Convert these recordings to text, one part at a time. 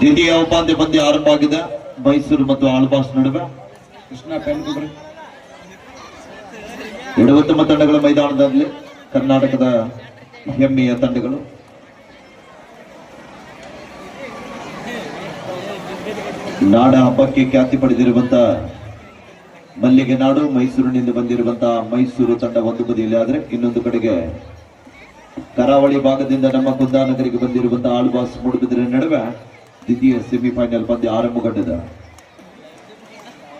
ದ್ವಿತೀಯ ಉಪಾಂತ್ಯ ಪಂದ್ಯ ಆರಂಭ ಆಗಿದೆ. ಮೈಸೂರು ಮತ್ತು ಆಳ್ಬಾಸ್ ನಡುವೆ. ಕೃಷ್ಣ ಪೆನ್ ಕೊಡ್ರಿ. ಎಡವತ್ತಮ ತಂಡಗಳ ಮೈದಾನದಲ್ಲಿ ಕರ್ನಾಟಕದ ಹೆಮ್ಮೆಯ ತಂಡಗಳು. ನಾಡ ಹಬ್ಬಕ್ಕೆ ಖ್ಯಾತಿ ಪಡೆದಿರುವಂತ ಮಲ್ಲಿಗೆ ನಾಡು ಮೈಸೂರಿನಿಂದ ಬಂದಿರುವಂತಹ ಮೈಸೂರು ತಂಡ ಒಂದು ಬದಿಯಲ್ಲಿ ಆದರೆ ಇನ್ನೊಂದು ಕಡೆಗೆ ಕರಾವಳಿ ಭಾಗದಿಂದ ನಮ್ಮ ಕುಂದಾನಗರಿಗೆ ಬಂದಿರುವಂತಹ ಆಳ್ವಾಸ್ ಮೂಡುಬಿದ್ರೆ ನಡುವೆ ದ್ವಿತೀಯ ಸೆಮಿಫೈನಲ್ ಪಂದ್ಯ ಆರಂಭಗೊಂಡಿದೆ.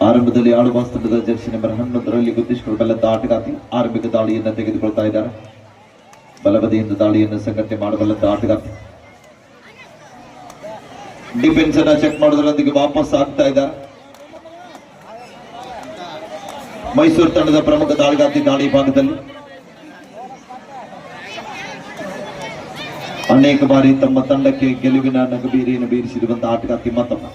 ಆರಂಭದಲ್ಲಿ ಆಳ್ವಾಸ್ ತಂಡದ ಜರ್ಸಿ ನಂಬರ್ ಹನ್ನೊಂದರಲ್ಲಿ ಗುರುತಿಸಿಕೊಂಡು ಬಲ್ಲಂತ ಆಟಗಾತಿ ಆರಂಭಿಕ ದಾಳಿಯನ್ನು ತೆಗೆದುಕೊಳ್ತಾ ಇದ್ದಾರೆ. ಬಲಬದಿಯಿಂದ ದಾಳಿಯನ್ನು ಸಂಘಟನೆ ಮಾಡಬಲ್ಲಂತ ಆಟಗಾತಿ ಡಿಫೆನ್ಸ್ ಅನ್ನ ಚೆಕ್ ಮಾಡೋದ್ರೊಂದಿಗೆ ವಾಪಸ್ ಆಗ್ತಾ ಇದ್ದಾರೆ ಮೈಸೂರು ತಂಡದ ಪ್ರಮುಖ ದಾಳಿಗಾತಿ ದಾಳಿ ಭಾಗದಲ್ಲಿ ಅನೇಕ ಬಾರಿ ತಮ್ಮ ತಂಡಕ್ಕೆ ಗೆಲುವಿನ ನಗಬೀರಿಯನ್ನು ಬೀರಿಸಿರುವಂತಹ ಆಟಗಾರ್ತಿ ತಿಮ್ಮತ್ತಮ್ಮ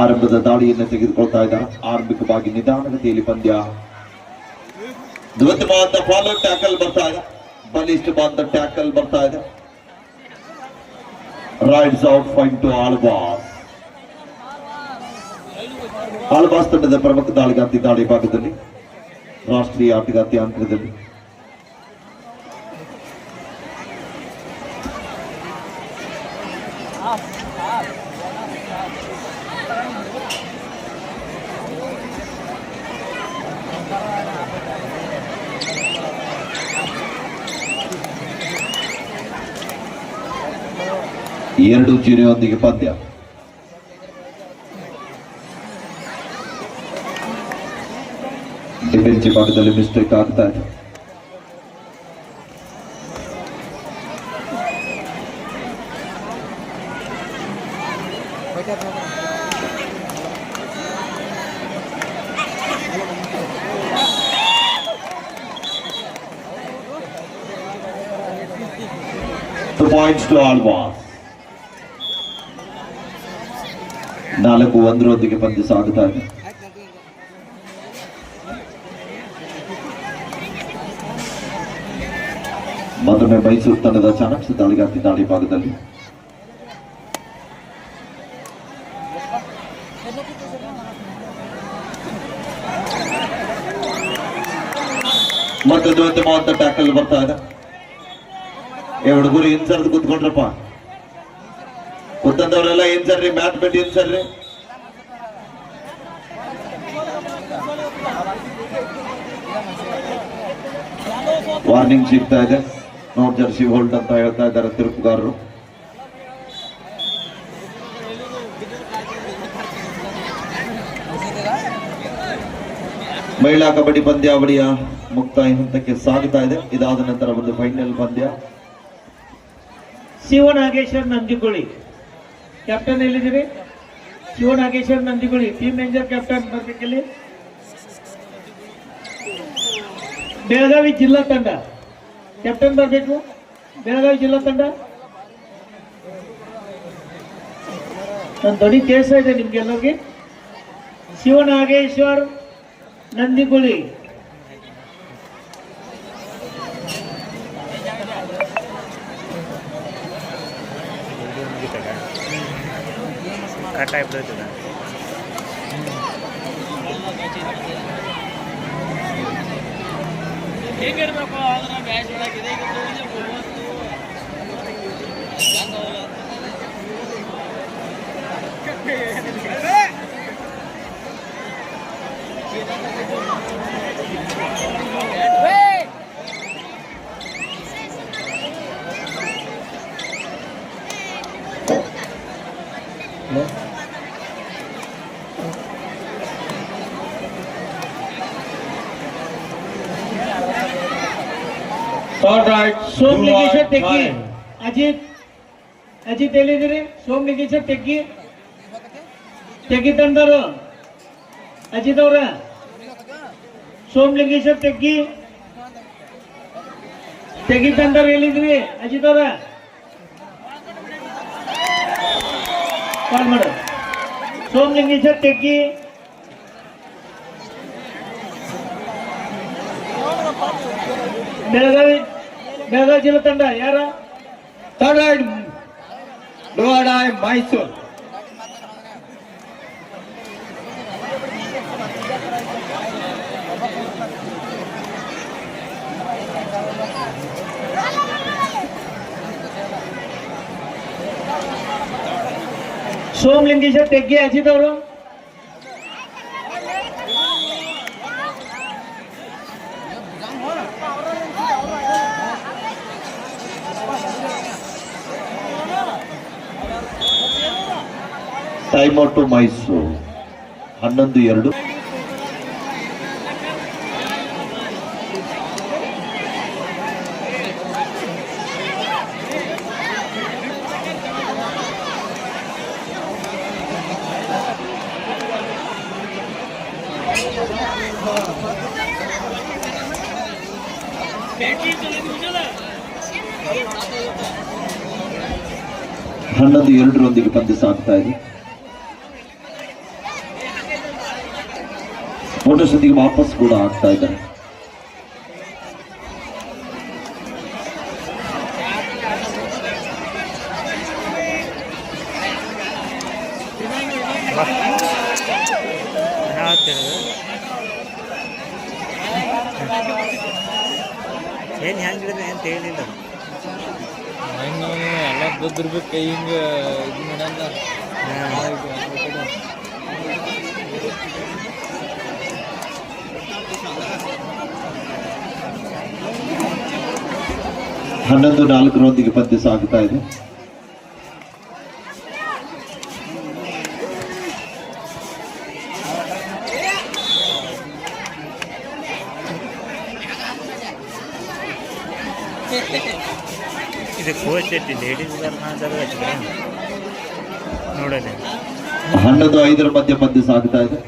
ಆರಂಭದ ದಾಳಿಯನ್ನು ತೆಗೆದುಕೊಳ್ತಾ ಇದ್ದಾರೆ. ಆರಂಭಿಕವಾಗಿ ನಿಧಾನಗತಿಯಲ್ಲಿ ಪಂದ್ಯ. ಧ್ವಜವಾದ ಫಾಲೋ ಟ್ಯಾಕಲ್ ಬರ್ತಾ ಇದೆ. ಬಲಿಷ್ಠವಾದ ಟ್ಯಾಕಲ್ ಬರ್ತಾ ಇದೆ. Raids out fine to Alva's Alva's ತಂಡದ ಪ್ರಮುಖ ದಾಳಿಗಾತಿ ದಾಳಿ ಭಾಗದಲ್ಲಿ ರಾಷ್ಟ್ರೀಯ ಆಟಗಾರ್ತಿ ಅಂಕದಲ್ಲಿ ಎರಡು ಜೀರೋಯೊಂದಿಗೆ ಪಂದ್ಯ ಡಿಫೆನ್ಸಿವ್ ಭಾಗದಲ್ಲಿ ಮಿಸ್ಟೇಕ್ ಆಗ್ತಾ ಇದೆ Two points to Alvas. ನಾಲ್ಕು ಒಂದರೊಂದಿಗೆ ಪಂದ್ಯ ಸಾಗುತ್ತಾ ಇದೆ ಮತ್ತೊಮ್ಮೆ ಮೈಸೂರು ತಂಡದ ಚಾಣಕ್ಯ ದಾಳಿಗಾತಿ ದಾಳಿ ಭಾಗದಲ್ಲಿ ಮತ್ತೊಂದು ಉತ್ತಮವಾದ ಟ್ಯಾಕಲ್ ಬರ್ತಾ ಇದೆ ಏ ಹುಡುಗರು ಏನ್ ಸರ್ದು ಕೂತ್ಕೊಂಡ್ರಪ್ಪ ಕೂತಂದವರೆಲ್ಲ ಏನ್ ಸರ್ರಿ ಮ್ಯಾಟ್ ಬೆಡ್ ಏನ್ ವಾರ್ನಿಂಗ್ ಸಿಗ್ತಾ ಇದೆ. ನೋಟ್ ಜರ್ಸಿ ಹೋಲ್ಡ್ ಅಂತ ಹೇಳ್ತಾ ಇದ್ದಾರೆ ತಿರುಪುಗಾರರು. ಮಹಿಳಾ ಕಬಡ್ಡಿ ಪಂದ್ಯಾವಳಿಯ ಮುಕ್ತಾಯ ಹಂತಕ್ಕೆ ಸಾಗುತ್ತಾ ಇದೆ. ಇದಾದ ನಂತರ ಒಂದು ಫೈನಲ್ ಪಂದ್ಯ. ಶಿವನಾಗೇಶ್ವರ್ ನಂದಿಗುಳಿ ಕ್ಯಾಪ್ಟನ್ ಎಲ್ಲಿದ್ದೀರಿ? Shivanageshwar Nandiguli team ranger captain ಬರ್ಬೇಕಿಲ್ಲಿ? Belagavi ಜಿಲ್ಲಾ ತಂಡ. ಕ್ಯಾಪ್ಟನ್ ಬರಬೇಕು. ಬೆಳಗಾವಿ ಜಿಲ್ಲಾ ತಂಡ. ನನ್ನ ಧ್ವನಿ ಕೇಳಿಸ್ತಾ ಇದೆ ನಿಮ್ಗೆಲ್ಲರಿಗೆ. ಶಿವನಾಗೇಶ್ವರ್ ನಂದಿಗುಳಿ. ಕಟ್ ಆಗ್ಬಿಡ್ತದೆ ಹೇಗಿರ್ಬೇಕು ಅದನ್ನ ಬ್ಯಾಚ್ ಒಳಗಿದೆ ಸೋಮ್ ಲಿಂಗೇಶ್ವರ್ ತೆಗ್ಗಿ ಅಜಿತ್ ಅಜಿತ್ ಎಲ್ಲಿದ್ದೀರಿ ಸೋಮ್ ಲಿಂಗೇಶ್ವರ್ ತೆಗ್ಗಿ ತೆಗ್ಗಿ ತಂದರು ಅಜಿತ್ ಅವ್ರ ಸೋಮ್ ಲಿಂಗೇಶ್ವರ್ ತೆಗ್ಗಿ ತೆಗಿ ತಂದರು ಎಲ್ಲಿದ್ರಿ ಅಜಿತ್ ಅವ್ರ ಕಾಲ್ ಮಾಡು ಸೋಮ್ ಲಿಂಗೇಶ್ವರ್ ತೆಗ್ಗಿ ಬೆಳಗಾವಿ ಬೆಳಗಾವಿ ಜಿಲ್ಲಾ ತಂಡ ಯಾರ? ಥರ್ಡ್ ರೈಡ್ ಡೋಡಾಯ್ ಮೈಸೂರು. ಸೋಮಲಿಂಗೇಶ ತೆಗ್ಗೆ ಹಚ್ಚಿದವರು ಟೈಮ್ ಔಟ್ ಟು ಮೈಸೂರು. ಹನ್ನೊಂದು ಎರಡು. ಹನ್ನೊಂದು ಎರಡರೊಂದಿಗೆ ಪಂದ್ಯ ಸಾಗ್ತಾ ಇದೆ. ಮೋಟರ್ಸೊಂದಿಗೆ ವಾಪಸ್ ಕೂಡ ಆಗ್ತಾ ಇದ್ದಾರೆ. ಏನು ಹೆಂಗಿಡಿದೆ ಅಂತ ಹೇಳಿಲ್ಲ. ಹೆಂಗ ಎಲ್ಲ ಬದ್ದಿರ್ಬೇಕು ಹಿಂಗ ಇದು ಮಾಡಲ್ಲ. ಹನ್ನೊಂದು ನಾಲ್ಕರೊಂದಿಗೆ ಪಂದ್ಯ ಸಾಗ್ತಾ ಇದೆ. ಹನ್ನೊಂದು ಐದರ ಮಧ್ಯೆ ಪಂದ್ಯ ಸಾಗ್ತಾ ಇದೆ.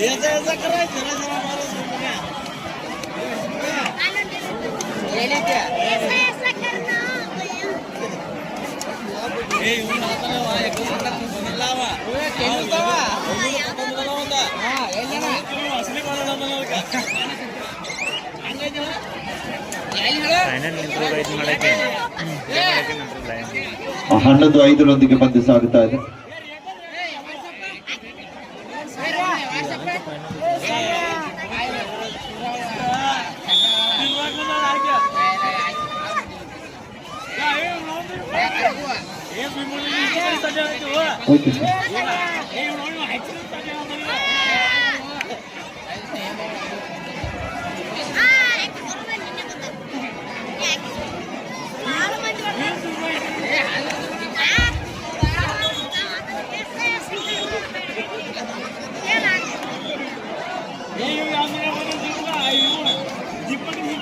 याचा याचा करा जरा जरा मारा ಹನ್ನೊಂದು ಐದರೊಂದಿಗೆ ಬಂದು ಸಾಗುತ್ತಾ ಇದೆ. ஓகே சார்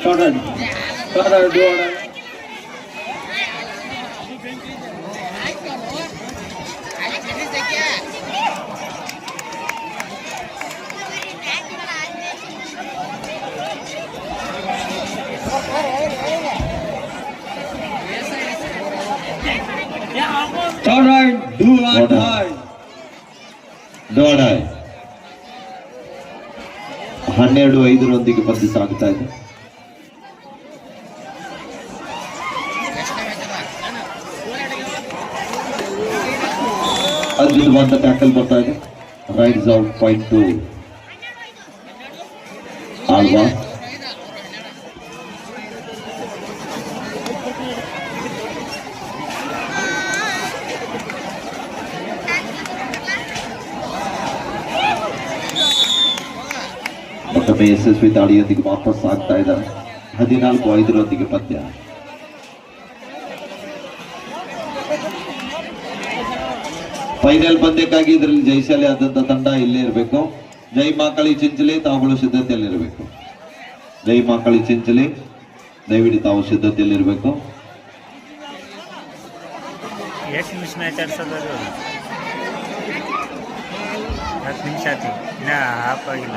చూడండి చూడండి చూడండి ಡೈ ಡೋಡಾಯ್ ಹನ್ನೆರಡು ಐದರೊಂದಿಗೆ ಪಂದ್ಯ ಸಾಗ್ತಾ ಇದೆ. ಅದ್ಭುತವಾದ ಟ್ಯಾಕಲ್ ಬರ್ತಾ ಇದೆ. ರೈಟ್ ಔಟ್ ಪಾಯಿಂಟ್ ಟು ಆಲ್ವಾ ಮತ್ತೊಮ್ಮೆ ಯಶಸ್ವಿ ದಾಳಿಯೊಂದಿಗೆ ವಾಪಸ್ ಆಗ್ತಾ ಇದ್ದಾರೆ. ಹದಿನಾಲ್ಕು ಐದರೊಂದಿಗೆ ಪದ್ಯ ಫೈನಲ್ ಪಂದ್ಯಕ್ಕಾಗಿ ಇದರಲ್ಲಿ ಜಯಶಾಲಿ ಆದಂತ ತಂಡ ಇಲ್ಲೇ ಇರಬೇಕು. ಜೈ ಮಾಕಳಿ ಚಿಂಚಲಿ ತಾವುಗಳು ಸಿದ್ಧತೆಯಲ್ಲಿರಬೇಕು ಜೈ ಮಾಕಳಿ ಚಿಂಚಲಿ ದಯವಿಡಿ ತಾವು ಸಿದ್ಧತೆಯಲ್ಲಿರಬೇಕು ಹತ್ತು ನಿಮಿಷ ಆಯ್ತು. ಇನ್ನ ಹಾಫ್ ಆಗಿಲ್ಲ.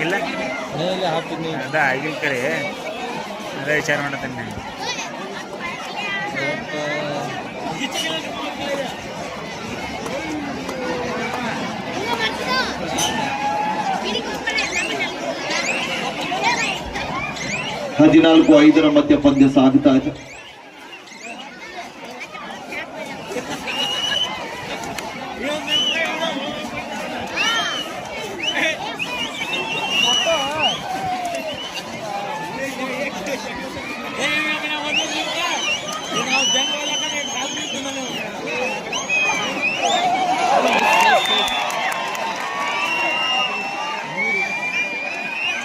ಇಲ್ಲ. ಮನೆಯಲ್ಲಿ ಹಾಫ್ ಅದ ಆಗಿಲ್ಲ ಕಡೆ. ಅದೇ ವಿಚಾರ ಮಾಡತ್ತೇನೆ ನಾನು. ಹದಿನಾಲ್ಕು ಐದರ ಮಧ್ಯ ಪಂದ್ಯ ಸಾಗುತ್ತಾ ಇದೆ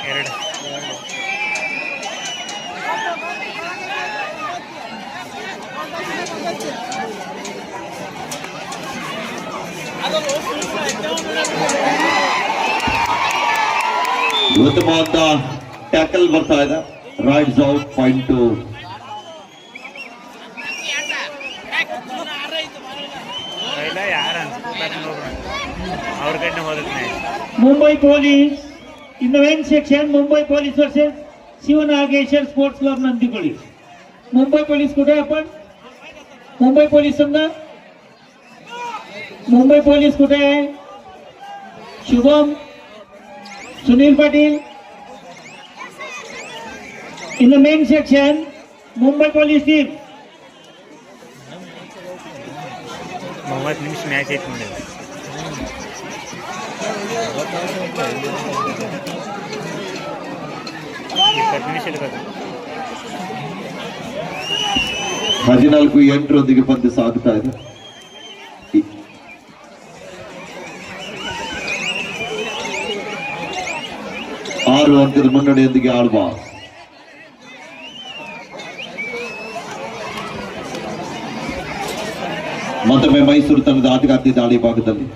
ಎರಡು ಉತ್ತಮವಾದ ಟ್ಯಾಕಲ್ ಬರ್ತಾ ಇದೆ ರೈಡ್ಸ್ ಔಟ್ ಪಾಯಿಂಟ್ ಟು ಇಲ್ಲ ಯಾರು ಅನ್ಸ್ಕೊತಾರೆ ನೋಡ್ರಿ ಅವ್ರ ಕಡೆ ಹೋದ್ರೆ Mumbai police in the main section Mumbai police versus Shivnageshwar sports club Nandikoli Mumbai police कुठे आहे आपण मुंबई पोलीस संघ मुंबई पोलीस कुठे आहे Shubham Sunil Patil in the main section Mumbai police team Mohammad साधता है ಆರು ಅಂತಿದ್ರು ಮುನ್ನಡೆಯೊಂದಿಗೆ ಆಡುವ. ಮತ್ತೊಮ್ಮೆ ಮೈಸೂರು ತಂಡದ ಆಟಗಾರ್ತಿ ದಾಳಿ ಭಾಗದಲ್ಲಿ.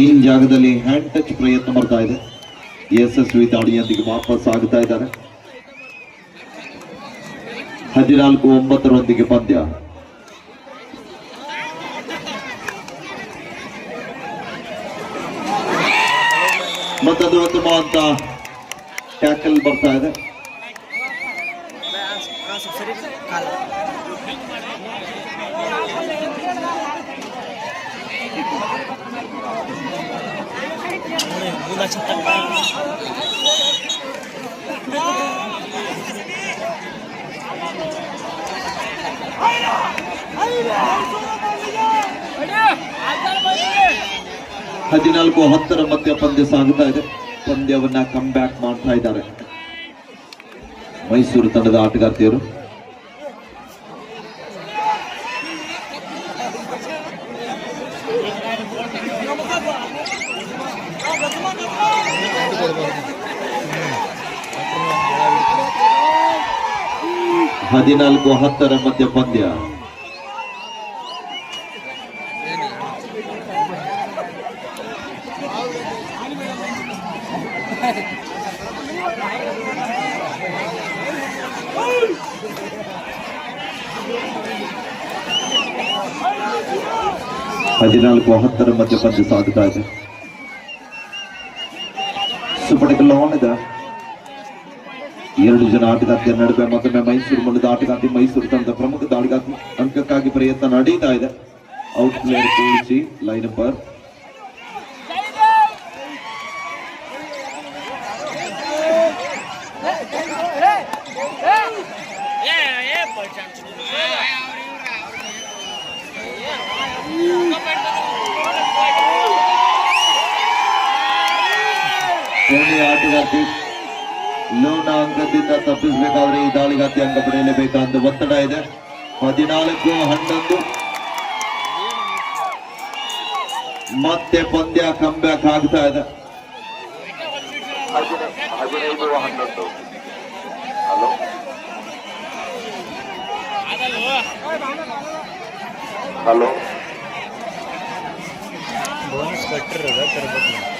ಈ ಜಾಗದಲ್ಲಿ ಹ್ಯಾಂಡ್ ಟಚ್ ಪ್ರಯತ್ನ ಬರ್ತಾ ಇದೆ. ಯಶಸ್ವಿ ದಾಳಿಯೊಂದಿಗೆ ವಾಪಸ್ ಆಗ್ತಾ ಇದ್ದಾರೆ. ಹದಿನಾಲ್ಕು ಒಂಬತ್ತರೊಂದಿಗೆ ಪಂದ್ಯ. ಮತ್ತದು ಉತ್ತಮವಾದ ಟ್ಯಾಕಲ್ ಬರ್ತಾ ಇದೆ. ಹದಿನಾಲ್ಕು ಹತ್ತರ ಮಧ್ಯ ಪಂದ್ಯ ಸಾಗುತ್ತಾ ಇದೆ. ಪಂದ್ಯವನ್ನ ಕಮ್ ಬ್ಯಾಕ್ ಮಾಡ್ತಾ ಇದ್ದಾರೆ. ಮೈಸೂರು ತಂಡದ ಆಟಗಾರ್ತಿಯರು. ಹದಿನಾಲ್ಕು ಹತ್ತರ ಮಧ್ಯ ಪಂದ್ಯ. ಹತ್ತರ ಮಧ್ಯ ಪಂದ್ಯ ಸಾಗುತ್ತಾ ಇದೆ. ಸುಪಟಕ ಲಾನ್ ಇದೆ. ಎರಡು ಜನ ಆಟಗಾರ್ತಿಯ ನಡುವೆ ಮತ್ತೊಮ್ಮೆ ಮೈಸೂರು ಮೂಲದ ಆಟಗಾರ್ತಿ ಮೈಸೂರು ತಂದ ಪ್ರಮುಖ ದಾಳಿಗಾರ್ತಿ ಅಂಕಕ್ಕಾಗಿ ಪ್ರಯತ್ನ ನಡೀತಾ ಇದೆ. ಔಟ್ ಪ್ಲೇಯರ್ ಕೂಡಿಸಿ ಲೈನ್ ನಂಬರ್ ಕೊನೆಯ ಆಟಗಾರ್ತಿ ಲೋನ ಅಂಕದಿಂದ ತಪ್ಪಿಸಬೇಕಾದ್ರೆ ಈ ದಾಳಿಗಾತಿ ಅಂಕ ಪಡೆಯಲೇಬೇಕಾದ ಒತ್ತಡ ಇದೆ ಹದಿನಾಲ್ಕು ಹನ್ನೊಂದು ಮತ್ತೆ ಪಂದ್ಯ ಕಂಬ್ಯಾಕ್ ಆಗ್ತಾ ಇದೆ ಹದಿನೈದು ಹನ್ನೊಂದು ಹಲೋ ಹಲೋ ಬೋನಸ್ ಕಟ್ಟಿರೋದ ತರಬೇಕು.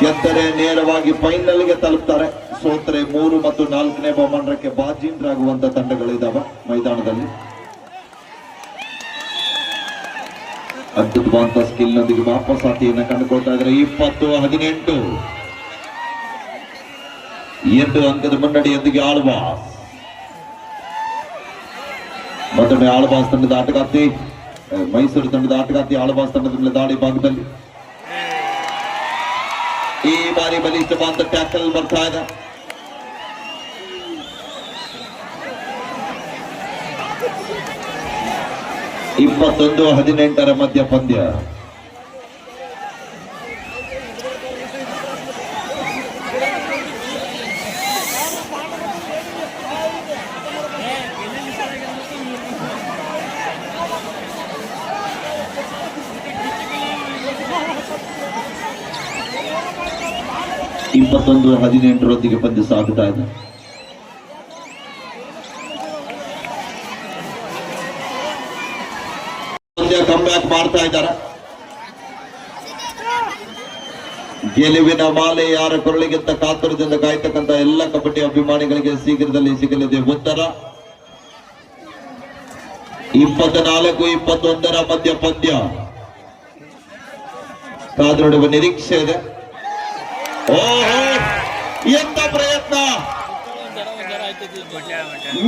ಗೆದ್ದರೆ ನೇರವಾಗಿ ಫೈನಲ್ಗೆ ತಲುಪ್ತಾರೆ. ಸೋತ್ರೆ ಮೂರು ಮತ್ತು ನಾಲ್ಕನೇ ಬಹುಮಾನಕ್ಕೆ ಬಾಜೀಂದ್ರಾಗುವಂತ ತಂಡಗಳಿದಾವೆ ಮೈದಾನದಲ್ಲಿ. ಅದ್ಭುತವಾದ ಸ್ಕಿಲ್ ನೊಂದಿಗೆ ವಾಪಸಾತಿಯನ್ನ ಕಂಡುಕೊಳ್ತಾ ಇದ್ದಾರೆ. ಇಪ್ಪತ್ತು, ಹದಿನೆಂಟು. ಎರಡು ಅಂಕದ ಮುನ್ನಡೆಯೊಂದಿಗೆ ಆಳ್ವಾಸ್. ಮತ್ತೊಮ್ಮೆ ಆಳ್ವಾಸ್ ತಂಡದ ಆಟಗಾರ್ತಿ ಮೈಸೂರು ತಂಡದ ಆಟಗಾರ್ತಿ ಆಳ್ವಾಸ್ ತಂಡದ ಮೇಲೆ ದಾಳಿ ಭಾಗದಲ್ಲಿ. ಈ ಬಾರಿ ಬಲಿಷ್ಠವಾದ ಟ್ಯಾಕಲ್ ಬರ್ತಾ ಇದೆ. ಇಪ್ಪತ್ತೊಂದು ಹದಿನೆಂಟರ ಮಧ್ಯ ಪಂದ್ಯ. ಇಪ್ಪತ್ತೊಂದು ಹದಿನೆಂಟರೊಂದಿಗೆ ಪಂದ್ಯ ಸಾಗುತ್ತಾ ಇದೆ. ಕಂಬ್ಯಾಕ್ ಮಾಡ್ತಾ ಇದ್ದಾರೆ. ಗೆಲುವಿನ ಮಾಲೆ ಯಾರ ಕೊರಳಿಗಿಂತ ಕಾತುರದಿಂದ ಕಾಯ್ತಕ್ಕಂತ ಎಲ್ಲ ಕಬಡ್ಡಿ ಅಭಿಮಾನಿಗಳಿಗೆ ಶೀಘ್ರದಲ್ಲಿ ಸಿಗಲಿದೆ ಉತ್ತರ. ಇಪ್ಪತ್ನಾಲ್ಕು, ಇಪ್ಪತ್ತೊಂದರ ಮಧ್ಯ ಪಂದ್ಯ. ಕಾದುಡುವ ನಿರೀಕ್ಷೆ ಇದೆ. ಓಹೋ! ಎಂತ ಪ್ರಯತ್ನ?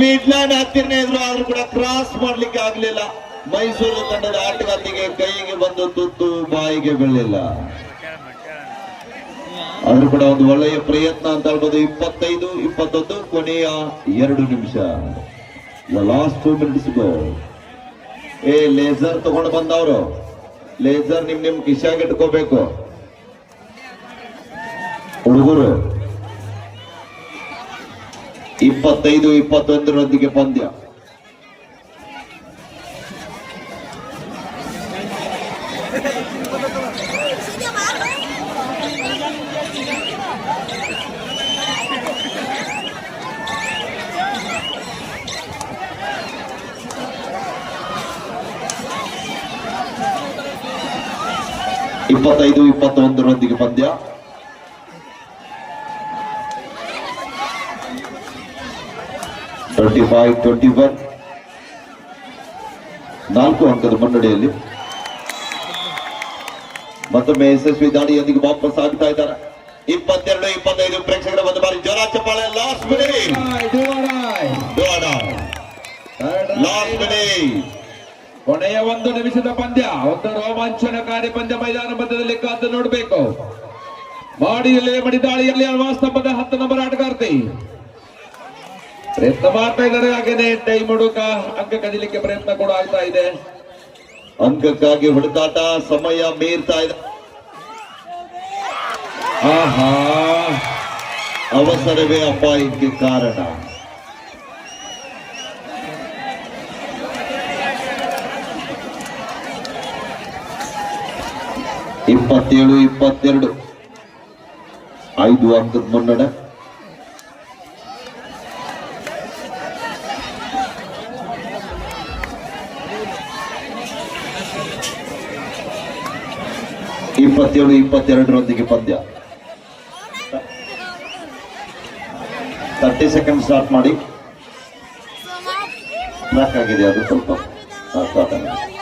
ಮಿಡ್ಲ್ಯಾಂಡ್ ಹತ್ತಿರನೇ ಇದ್ರು ಆದ್ರೂ ಕೂಡ ಕ್ರಾಸ್ ಮಾಡ್ಲಿಕ್ಕೆ ಆಗ್ಲಿಲ್ಲ. ಮೈಸೂರು ತಂಡದ ಆಟಗಾರ್ತಿಗೆ ಕೈಗೆ ಬಂದು ತುತ್ತು ಬಾಯಿಗೆ ಬೀಳಲಿಲ್ಲ. ಆದ್ರೂ ಕೂಡ ಒಂದು ಒಳ್ಳೆಯ ಪ್ರಯತ್ನ ಅಂತ ಹೇಳ್ಬೋದು. ಇಪ್ಪತ್ತೈದು, ಇಪ್ಪತ್ತೊಂದು, ಕೊನೆಯ ಎರಡು ನಿಮಿಷ. ಲಾಸ್ಟ್ ಟೂ ಮಿನಿಟ್ಸ್ ಏ ಲೇಸರ್ ತಗೊಂಡು ಬಂದವರು. ಲೇಸರ್ ನಿಮ್ ನಿಮ್ ಕಿಶಾಗ್ ಇಟ್ಕೋಬೇಕು. ಹುಡುಗರು ಇಪ್ಪತ್ತೈದು ಇಪ್ಪತ್ತೊಂದರೊಂದಿಗೆ ಪಂದ್ಯ. ಇಪ್ಪತ್ತೈದು ಇಪ್ಪತ್ತೊಂದರೊಂದಿಗೆ ಪಂದ್ಯ. ಟ್ವೆಂಟಿ ಫೈವ್ ಟ್ವೆಂಟಿ ಒನ್ ನಾಲ್ಕು ಅಂಕದ ಮುನ್ನಡೆಯಲ್ಲಿ ಮತ್ತೊಮ್ಮೆ ಯಶಸ್ವಿ ದಾಳಿಯೊಂದಿಗೆ ವಾಪಸ್ ಆಗ್ತಾ ಇದ್ದಾರೆ. ಇಪ್ಪತ್ತೆರಡು, ಇಪ್ಪತ್ತೈದು ಪ್ರೇಕ್ಷಕರ ಒಂದು ಬಾರಿ ಜ್ವರ ಚಪ್ಪಾಳೆ. ಲಾಸ್ಟ್ ಲಾಸ್ಟ್ ಕೊನೆಯ ಒಂದು ನಿಮಿಷದ ಪಂದ್ಯ. ಒಂದು ರೋಮಾಂಚನಕಾರಿ ಪಂದ್ಯ ಮೈದಾನ ಮಧ್ಯದಲ್ಲಿ ಕಾದು ನೋಡಬೇಕು. ಬಾಡಿಯಲ್ಲಿ ಮಡಿದಾಳಿಯಲ್ಲಿ ಅಲ್ವಾಸ್ತಂಭದ ಹತ್ತು ನಂಬರ್ ಆಟಗಾರ್ತಿ. ಪ್ರಯತ್ನ ಮಾಡ್ತಾ ಇದ್ದಾರೆ. ಹಾಗೇನೆ ಟೈಮ್ ಹುಡುಕ ಅಂಕ ಕದಿಲಿಕ್ಕೆ ಪ್ರಯತ್ನ ಕೂಡ ಆಗ್ತಾ ಇದೆ. ಅಂಕಕ್ಕಾಗಿ ಹುಡುಕಾಟ ಸಮಯ ಮೀರ್ತಾ ಇದೆ. ಆಹಾ, ಅವಸರವೇ ಅಪಾಯಕ್ಕೆ ಕಾರಣ. ಇಪ್ಪತ್ತೇಳು, ಇಪ್ಪತ್ತೆರಡು. ಐದು ಅಂಕದ ಮುನ್ನಡೆ. ಇಪ್ಪತ್ತೇಳು ಇಪ್ಪತ್ತೆರಡರೊಂದಿಗೆ ಪದ್ಯ. ತರ್ಟಿ ಸೆಕೆಂಡ್ ಸ್ಟಾರ್ಟ್ ಮಾಡಿ. ಟ್ರ್ಯಾಕ್ ಆಗಿದೆ ಅದು ಸ್ವಲ್ಪ. ಸ್ಟಾರ್ಟ್ ಆಗಿದೆ.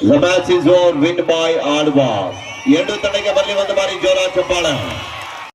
The match is over, win by Alva. ಎರಡು ತಂಡಕ್ಕೆ ಬರಲಿ ಒಂದು ಬಾರಿ ಜೋರ ಚಪ್ಪಾಳ